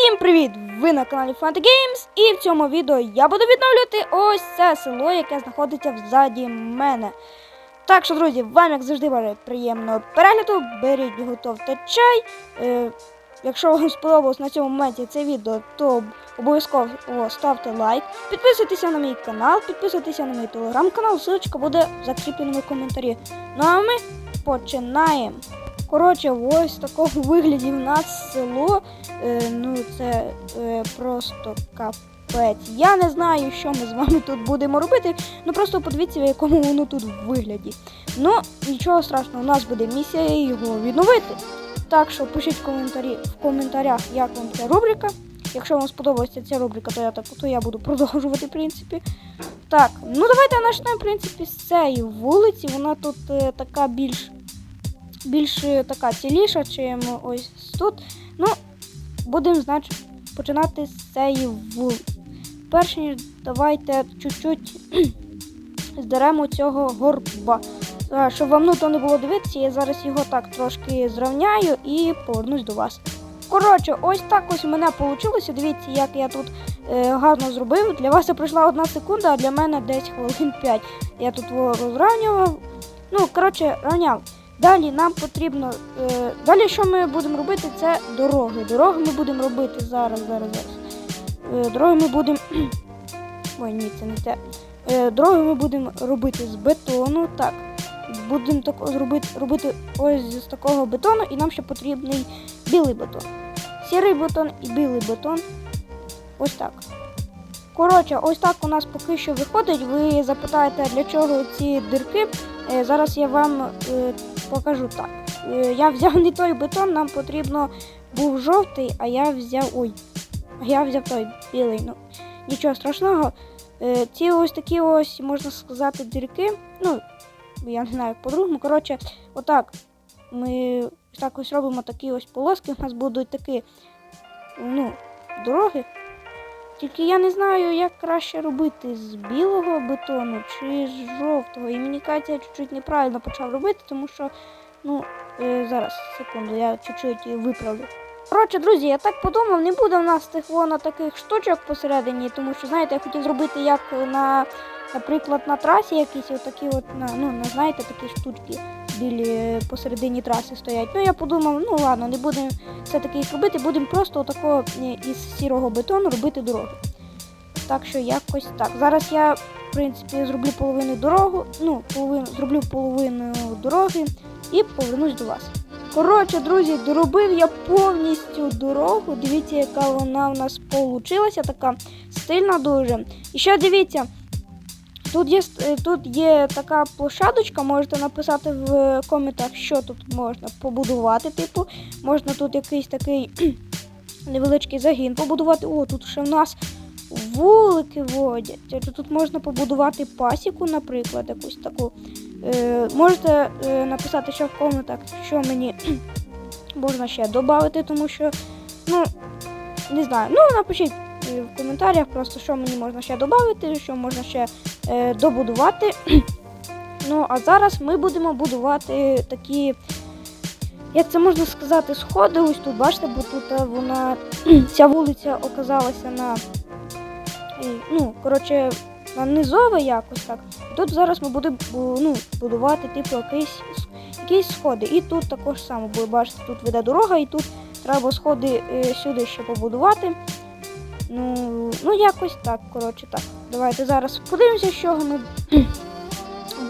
Всім привіт! Ви на каналі Fanta Games і в цьому відео я буду відновлювати ось це село, яке знаходиться взаді мене. Так що, друзі, вам як завжди бажаю приємного перегляду, беріть, готовте чай. Е, якщо вам сподобалось на цьому моменті це відео, то обов'язково ставте лайк, підписуйтеся на мій канал, підписуйтеся на мій телеграм-канал, ссылочка буде в закріпленому коментарі. Ну а ми починаємо. Коротше, ось в такому вигляді в нас село. Е, ну це е, просто капець. Я не знаю, що ми з вами тут будемо робити. Ну просто подивіться, в якому воно тут вигляді. Ну, нічого страшного, у нас буде місія його відновити. Так що пишіть в коментарі в коментарях, як вам ця рубрика. Якщо вам сподобається ця рубрика, то я так то я буду продовжувати, в принципі. Так, ну давайте почнемо, в принципі, з цієї вулиці. Вона тут е, така більш більш така ціліша, чим ось тут. Ну, будемо, значить, починати з цієї вулиці. Перш ніж давайте чуть-чуть здеремо цього горба. Щоб вам ну, то не було дивитися, я зараз його так трошки зрівняю і повернусь до вас. Коротше, ось так ось у мене вийшло. Дивіться, як я тут е, гарно зробив. Для вас це пройшла одна секунда, а для мене десь хвилин 5. Я тут його розравнював. Ну, коротше, рівняв. Далі нам потрібно. Е, далі, що ми будемо робити, це дороги. Дороги ми будемо робити зараз, зараз, зараз. Е, дороги ми будемо. Ой, ні, це не те. Е, дороги ми будемо робити з бетону. Так. Будемо так зробити, робити ось з такого бетону, і нам ще потрібний білий бетон. Сірий бетон і білий бетон. Ось так. Коротше, ось так у нас поки що виходить. Ви запитаєте, для чого ці дирки. Е, зараз я вам е, покажу так. Е, я взяв не той бетон, нам потрібно був жовтий, а я взяв. Ой, я взяв той білий. Ну, нічого страшного. Е, ці ось такі ось, можна сказати, дірки. Ну, я не знаю, по-другому. Коротше, отак. Ми так ось робимо такі ось полоски. У нас будуть такі ну, дороги. Тільки я не знаю, як краще робити з білого бетону чи з жовтого. І мені кажеться, я чуть-чуть неправильно почав робити, тому що, ну, е, зараз, секунду, я чуть-чуть виправлю. Коротше, друзі, я так подумав, не буде в нас тих воно таких штучок посередині, тому що, знаєте, я хотів зробити як на, наприклад, на трасі якісь отакі от, на, ну, на, знаєте, такі штучки білі посередині траси стоять. Ну, я подумав, ну ладно, не будемо все-таки їх робити, будемо просто отако із сірого бетону робити дороги. Так що якось так. Зараз я, в принципі, зроблю половину дорогу, ну, половину, зроблю половину дороги і повернусь до вас. Коротше, друзі, доробив я повністю дорогу. Дивіться, яка вона в нас получилася, така стильна дуже. І ще дивіться, тут є, е, тут є така площадочка, можете написати в коментах, що тут можна побудувати. Типу, можна тут якийсь такий невеличкий загін побудувати. О, тут ще в нас вулики водять. Тобто Тут можна побудувати пасіку, наприклад, якусь таку. Е, можете е, написати ще в коментах, що мені можна ще додати, тому що, ну, не знаю. Ну, напишіть е, в коментарях просто, що мені можна ще додати, що можна ще добудувати. ну, а зараз ми будемо будувати такі. Як це можна сказати, сходи ось тут, бачите, бо тут е, вона ця вулиця оказалася на е, ну, коротше, на низове якось так. Тут зараз ми будемо ну, будувати типу якісь, якісь сходи. І тут також само буде бачите, тут веде дорога, і тут треба сходи е, сюди ще побудувати. Ну, ну якось так, коротше так. Давайте зараз подивимося, чого ми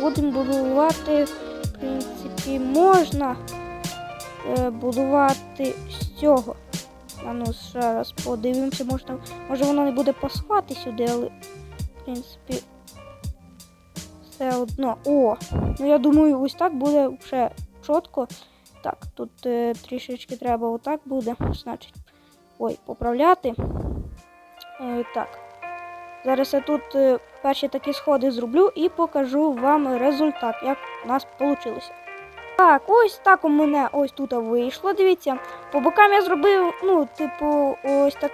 будемо будувати. В принципі, можна е, будувати з цього. А ну, ще раз подивимося, можна, може воно не буде пасувати сюди, але в принципі все одно. О! Ну я думаю, ось так буде вже чітко. Так, тут е, трішечки треба отак буде. Значить. Ой, поправляти. Е, так. Зараз я тут е, перші такі сходи зроблю і покажу вам результат, як у нас вийшло. Так, ось так у мене ось тут вийшло. Дивіться, по бокам я зробив, ну, типу, ось так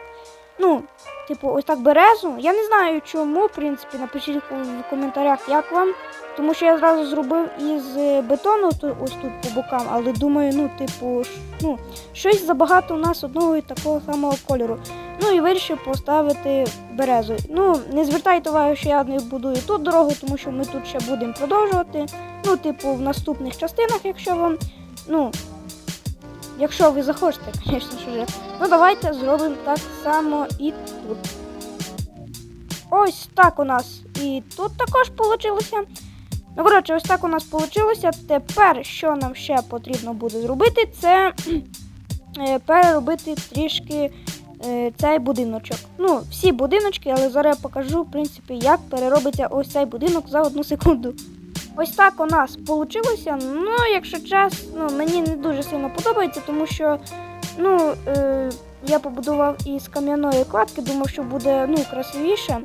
ну, типу, ось так березу. Я не знаю чому, в принципі, напишіть в коментарях, як вам. Тому що я зразу зробив із е, бетону ту- ось тут по бокам, але думаю, ну, типу, ну, щось забагато у нас одного і такого самого кольору. Ну і вирішив поставити березу. Ну, не звертайте увагу, що я не будую тут дорогу, тому що ми тут ще будемо продовжувати. Ну, типу, в наступних частинах, якщо вам, ну, якщо ви захочете, звісно ж. Ну, давайте зробимо так само і тут. Ось так у нас і тут також вийшло. Ну, коротше, ось так у нас вийшло. Тепер, що нам ще потрібно буде зробити, це е, переробити трішки е, цей будиночок. Ну, всі будиночки, але зараз я покажу, в принципі, як переробиться ось цей будинок за одну секунду. Ось так у нас вийшло. Ну, якщо чесно, мені не дуже сильно подобається, тому що ну, е, я побудував із кам'яної кладки, думав, що буде ну, красивіше.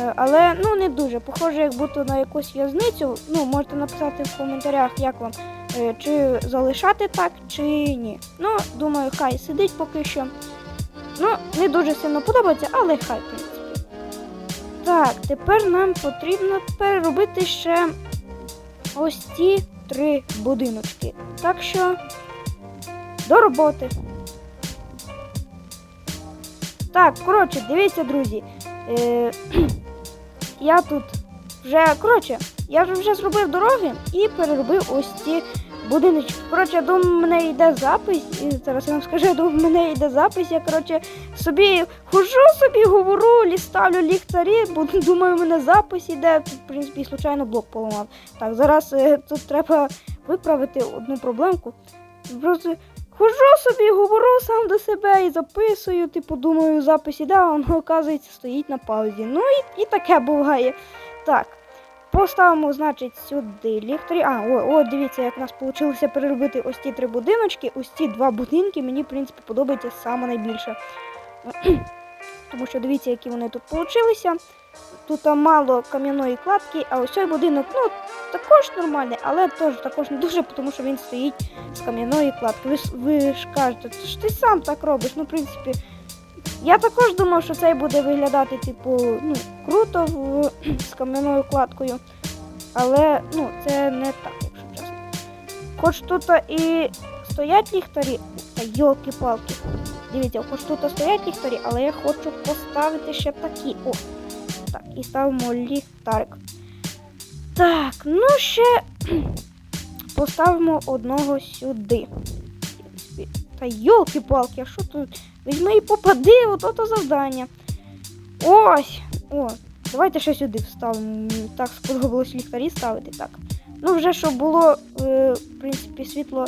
Е, Але ну не дуже. Похоже, як будто на якусь в'язницю. Ну, можете написати в коментарях, як вам, е, чи залишати так, чи ні. Ну, думаю, хай сидить поки що. Ну, не дуже сильно подобається, але хай. Так, тепер нам потрібно переробити ще ось ці три будиночки. Так що до роботи. Так, коротше, дивіться, друзі. Е, я тут вже, коротше, я вже зробив дороги і переробив ось ці будиночки. Коротше, я думаю, в мене йде запис. І зараз я вам скажу, я думаю, в мене йде запис. Я коротше собі хожу собі, говорю, лі- ставлю ліхтарі, бо думаю, в мене запис іде. Тут, в принципі, случайно блок поламав. Так, зараз е, тут треба виправити одну проблемку. Просто Хожу собі, говорю сам до себе і записую, типу, думаю, запис іде, а воно, оказується, стоїть на паузі. Ну і, і таке буває. Так. Поставимо, значить, сюди ліхтарі. А, о, о, дивіться, як у нас вийшло переробити ось ці три будиночки. Ось ці два будинки мені, в принципі, подобається саме найбільше. Тому що дивіться, які вони тут вийшли. Тут мало кам'яної кладки, а ось цей будинок, ну, також нормальний, але теж також не дуже, тому що він стоїть з кам'яної кладки. Ви, ви ж кажете, «Це ж ти сам так робиш. Ну, в принципі, я також думав, що цей буде виглядати, типу, ну, круто в, з кам'яною кладкою. Але ну, це не так, якщо чесно. Хоч тут і стоять ліхтарі, та йолки-палки. Дивіться, хоч тут стоять ліхтарі, але я хочу поставити ще такі. О, так, і ставимо ліхтарик. Так, ну ще поставимо одного сюди. Та йолки-палки, а що тут? Візьми і попади, ото то завдання. Ось! О, давайте ще сюди вставимо. Так сподобалось ліхтарі ставити. Так. Ну, вже щоб було, е, в принципі, світло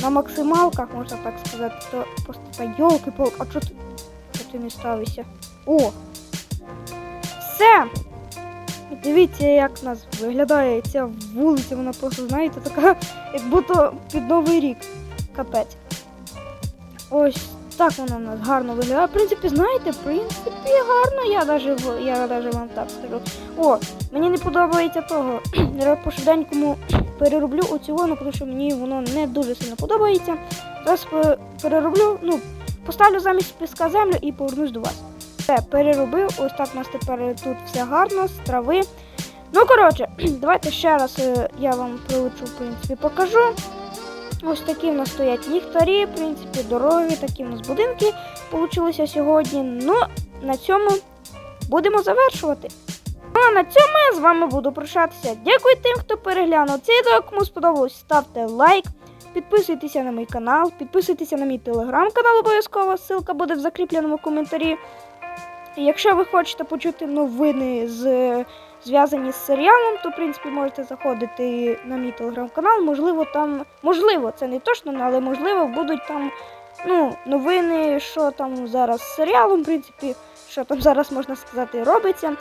на максималках, можна так сказати, то просто та йолки-палки, а чого ти, чого ти не ставишся? О! Все! Дивіться, як у нас виглядає ця вулиця, вона просто, знаєте, така, як будто під Новий рік. Капець. Ось так вона у нас гарно виглядає. В принципі, знаєте, в принципі, гарно, я даже, я даже вам так скажу. О, мені не подобається того. Я по швиденькому перероблю оцю воно, тому що мені воно не дуже сильно подобається. Зараз перероблю, ну, поставлю замість піска землю і повернусь до вас. Все, переробив. Ось так у нас тепер тут все гарно, з трави. Ну, коротше, давайте ще раз е, я вам прилучу, в принципі, покажу. Ось такі в нас стоять ліхтарі, в принципі, дороги, такі в нас будинки получилися сьогодні. Ну, на цьому будемо завершувати. Ну, а на цьому я з вами буду прощатися. Дякую тим, хто переглянув цей відео. Кому сподобалось, ставте лайк, підписуйтеся на мій канал, підписуйтеся на мій телеграм-канал обов'язково. Ссылка буде в закріпленому коментарі. Якщо ви хочете почути новини з зв'язані з серіалом, то в принципі можете заходити на мій телеграм-канал. Можливо, там, можливо, це не точно, але можливо будуть там ну, новини, що там зараз з серіалом, в принципі, що там зараз можна сказати робиться.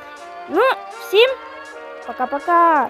Ну, всім пока-пока!